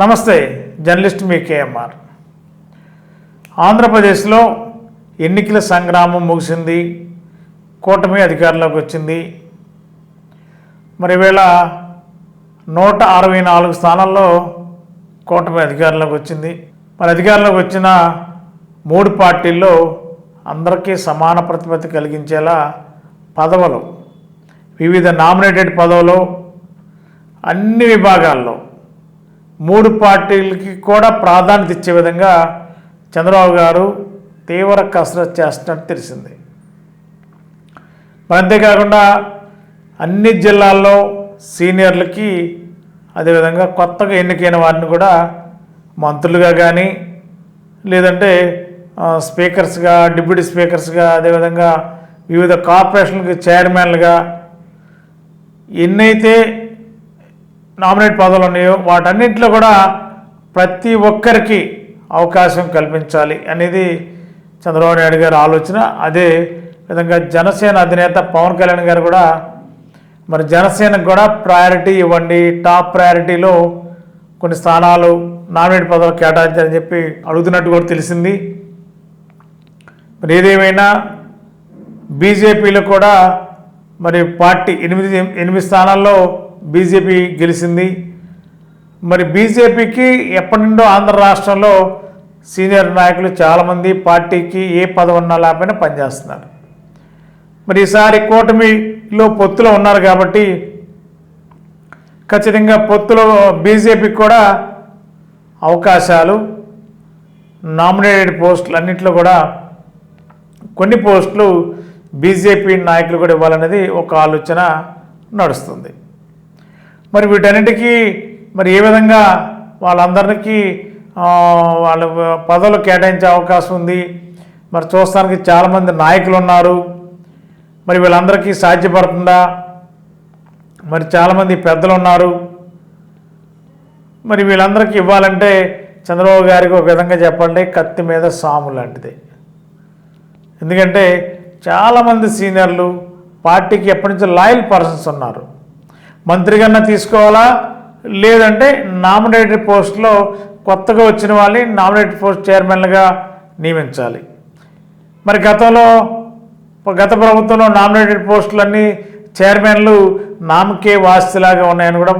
నమస్తే జర్నలిస్ట్ మీ కేఎంఆర్. ఆంధ్రప్రదేశ్లో ఎన్నికల సంగ్రామం ముగిసింది కూటమి అధికారంలోకి వచ్చింది. మరి వేళ నూట అరవై నాలుగు స్థానాల్లో కూటమి అధికారంలోకి వచ్చింది. మరి అధికారంలోకి వచ్చిన మూడు పార్టీల్లో అందరికీ సమాన ప్రతిపత్తి కలిగించేలా పదవులు వివిధ నామినేటెడ్ పదవులు అన్ని విభాగాల్లో మూడు పార్టీలకి కూడా ప్రాధాన్యత ఇచ్చే విధంగా చంద్రబాబు గారు తీవ్ర కసరత్తు చేస్తున్నట్టు తెలిసింది. మరి అంతేకాకుండా అన్ని జిల్లాల్లో సీనియర్లకి అదేవిధంగా కొత్తగా ఎన్నికైన వారిని కూడా మంత్రులుగా కానీ లేదంటే స్పీకర్స్గా డిప్యూటీ స్పీకర్స్గా అదేవిధంగా వివిధ కార్పొరేషన్లకు చైర్మన్లుగా ఎన్నైతే నామినేట్ పదవులు ఉన్నాయో వాటన్నింటిలో కూడా ప్రతి ఒక్కరికి అవకాశం కల్పించాలి అనేది చంద్రబాబు నాయుడు గారి ఆలోచన. అదే విధంగా జనసేన అధినేత పవన్ కళ్యాణ్ గారు కూడా మరి జనసేనకు కూడా ప్రయారిటీ ఇవ్వండి టాప్ ప్రయారిటీలో కొన్ని స్థానాలు నామినేట్ పదవులు కేటాయించాలని చెప్పి అడుగుతున్నట్టు కూడా తెలిసింది. మరి ఏదేమైనా బీజేపీలో కూడా మరి పార్టీ ఎనిమిది ఎనిమిది స్థానాల్లో బీజేపీ గెలిచింది. మరి బీజేపీకి ఎప్పటి నుండో ఆంధ్ర రాష్ట్రంలో సీనియర్ నాయకులు చాలామంది పార్టీకి ఏ పదవి ఉన్నా లేకపోయినా పనిచేస్తున్నారు. మరి ఈసారి కూటమిలో పొత్తులో ఉన్నారు కాబట్టి ఖచ్చితంగా పొత్తులో బీజేపీకి కూడా అవకాశాలు నామినేటెడ్ పోస్టులు అన్నింటిలో కూడా కొన్ని పోస్టులు బీజేపీ నాయకులు కూడా ఇవ్వాలనేది ఒక ఆలోచన నడుస్తుంది. మరి వీటన్నిటికీ మరి ఏ విధంగా వాళ్ళందరికీ వాళ్ళ పదవులు కేటాయించే అవకాశం ఉంది. మరి చూస్తానికి చాలామంది నాయకులు ఉన్నారు మరి వీళ్ళందరికీ సాధ్యపడుతుందా మరి చాలామంది పెద్దలు ఉన్నారు మరి వీళ్ళందరికీ ఇవ్వాలంటే చంద్రబాబు గారికి ఒక విధంగా చెప్పండి కత్తి మీద సాము లాంటిది. ఎందుకంటే చాలామంది సీనియర్లు పార్టీకి ఎప్పటి నుంచో లాయల్ పర్సన్స్ ఉన్నారు. మంత్రిగన్నా తీసుకోవాలా? లేదంటే నామినేటెడ్ పోస్ట్లో కొత్తగా వచ్చిన వాళ్ళని నామినేటెడ్ పోస్ట్ చైర్మన్లుగా నియమించాలి. మరి గతంలో గత ప్రభుత్వంలో నామినేటెడ్ పోస్టులన్నీ చైర్మన్లు నామకే వాస్తులాగా ఉన్నాయని కూడా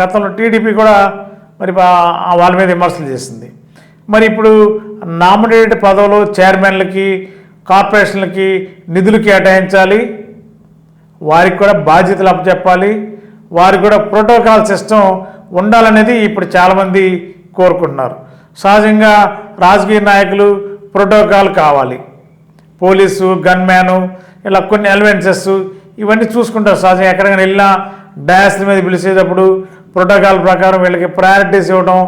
గతంలో టీడీపీ కూడా మరి వాళ్ళ మీద విమర్శలు చేసింది. మరి ఇప్పుడు నామినేటెడ్ పదవులు చైర్మన్లకి కార్పొరేషన్లకి నిధులు కేటాయించాలి. వారికి కూడా బాధ్యతలు అప్పచెప్పాలి. వారికి కూడా ప్రోటోకాల్ సిస్టమ్ ఉండాలనేది ఇప్పుడు చాలామంది కోరుకుంటున్నారు. సహజంగా రాజకీయ నాయకులు ప్రోటోకాల్ కావాలి. పోలీసు గన్మ్యాను ఇలా కొన్ని ఎలిమెంట్సెస్ ఇవన్నీ చూసుకుంటారు. సహజంగా ఎక్కడికైనా వెళ్ళినా డయాస్ల మీద పిలిచేటప్పుడు ప్రోటోకాల్ ప్రకారం వీళ్ళకి ప్రయారిటీస్ ఇవ్వడం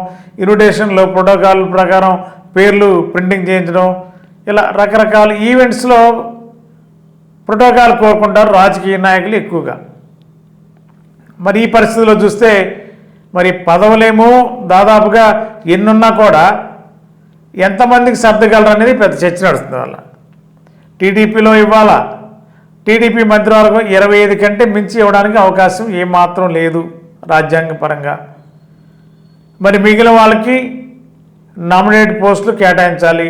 ఇన్విటేషన్లో ప్రోటోకాల్ ప్రకారం పేర్లు ప్రింటింగ్ చేయించడం ఇలా రకరకాల ఈవెంట్స్లో ప్రోటోకాల్ కోరుకుంటారు రాజకీయ నాయకులు ఎక్కువగా. మరి ఈ పరిస్థితిలో చూస్తే మరి పదవులేమో దాదాపుగా ఎన్నున్నా కూడా ఎంతమందికి సర్దగలరు అనేది పెద్ద చర్చ నడుస్తుంది వాళ్ళ. టీడీపీలో ఇవ్వాలా. టీడీపీ మంత్రివర్గం ఇరవై ఐదు కంటే మించి ఇవ్వడానికి అవకాశం ఏమాత్రం లేదు రాజ్యాంగపరంగా మరి మిగిలిన వాళ్ళకి నామినేట్ పోస్టులు కేటాయించాలి.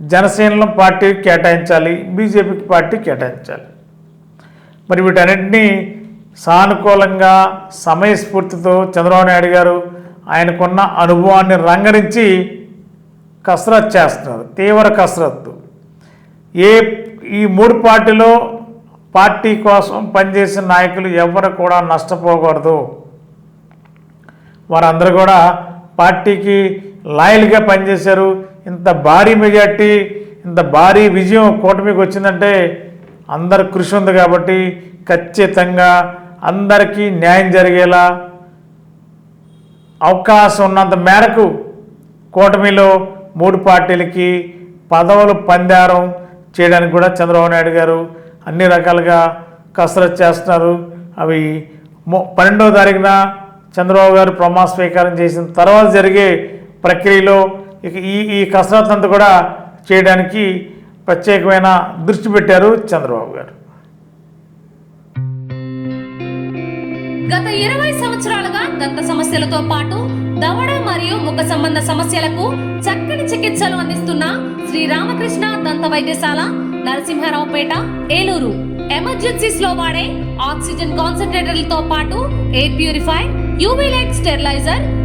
జనసేనలో పార్టీ కేటాయించాలి బీజేపీకి పార్టీ కేటాయించాలి. మరి వీటన్నింటినీ సానుకూలంగా సమయస్ఫూర్తితో చంద్రబాబు నాయుడు గారు ఆయనకున్న అనుభవాన్ని రంగరించి కసరత్తు చేస్తున్నారు తీవ్ర కసరత్తు. ఏ ఈ మూడు పార్టీలో పార్టీ కోసం పనిచేసిన నాయకులు ఎవరు కూడా నష్టపోకూడదు. వారందరూ కూడా పార్టీకి లాయల్గా పనిచేశారు ఇంత భారీ మెజార్టీ ఇంత భారీ విజయం కూటమికి వచ్చిందంటే అందరి కృషి ఉంది కాబట్టి ఖచ్చితంగా అందరికీ న్యాయం జరిగేలా అవకాశం ఉన్నంత మేరకు కూటమిలో మూడు పార్టీలకి పదవులు పందారం చేయడానికి కూడా చంద్రబాబు నాయుడు గారు అన్ని రకాలుగా కసరత్ చేస్తున్నారు. అవి పన్నెండవ తారీఖున చంద్రబాబు గారు ప్రమాణ స్వీకారం చేసిన తర్వాత జరిగే ప్రక్రియలో ఇక ఈ ఈ కసరత్తు అంతా కూడా చేయడానికి ప్రత్యేకమైన దృష్టి పెట్టారు చంద్రబాబు గారు. గత ఇరవై సంవత్సరాలుగా దంత సమస్యలతో పాటు దవడ మరియు ముఖ సంబంధ సమస్యలకు చక్కని చికిత్సలు అందిస్తున్న శ్రీ రామకృష్ణ దంత వైద్యశాల నరసింహారావుపేట ఏలూరు. ఎమర్జెన్సీస్లో వాడే ఆక్సిజన్ కాన్సన్ట్రేటర్లతో పాటు air purify UV light steriliser